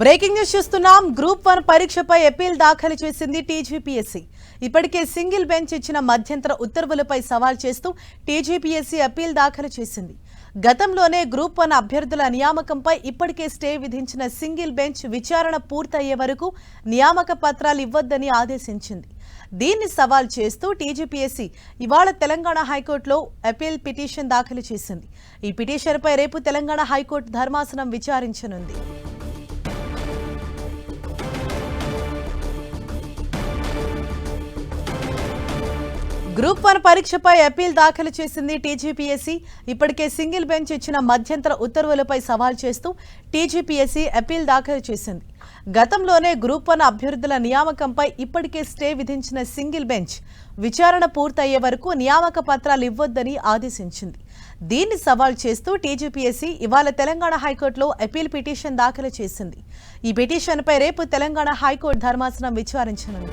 Breaking news చూస్తున్నాం. Group one పరీక్షపై appeal దాఖలు చేసింది టీజీపీఎస్సీ. ఇప్పటికే సింగిల్ బెంచ్ ఇచ్చిన మధ్యంతర ఉత్తర్వులపై సవాల్ చేస్తూ టీజీపీఎస్సీ అప్పీల్ దాఖలు చేసింది. గతంలోనే గ్రూప్ వన్ అభ్యర్థుల నియామకంపై ఇప్పటికే స్టే విధించిన సింగిల్ బెంచ్ విచారణ పూర్తయ్యే వరకు నియామక పత్రాలు ఇవ్వొద్దని ఆదేశించింది. దీన్ని సవాల్ చేస్తూ టీజీపీఎస్సీ ఇవాళ తెలంగాణ హైకోర్టులో అపీల్ పిటిషన్ దాఖలు చేసింది. ఈ పిటిషన్పై రేపు తెలంగాణ హైకోర్టు ధర్మాసనం విచారించనుంది. గ్రూప్ వన్ పరీక్షపై అప్పీల్ దాఖలు చేసింది టీజీపీఎస్సీ. ఇప్పటికే సింగిల్ బెంచ్ ఇచ్చిన మధ్యంతర ఉత్తర్వులపై సవాల్ చేస్తూ టీజీపీఎస్సీ అప్పీల్ దాఖలు చేసింది. గతంలోనే గ్రూప్ వన్ అభ్యర్థుల నియామకంపై ఇప్పటికే స్టే విధించిన సింగిల్ బెంచ్ విచారణ పూర్తయ్యే వరకు నియామక పత్రాలు ఇవ్వొద్దని ఆదేశించింది. దీన్ని సవాల్ చేస్తూ టీజీపీఎస్సీ ఇవాళ తెలంగాణ హైకోర్టులో అప్పీల్ పిటిషన్ దాఖలు చేసింది. ఈ పిటిషన్పై రేపు తెలంగాణ హైకోర్టు ధర్మాసనం విచారించనుంది.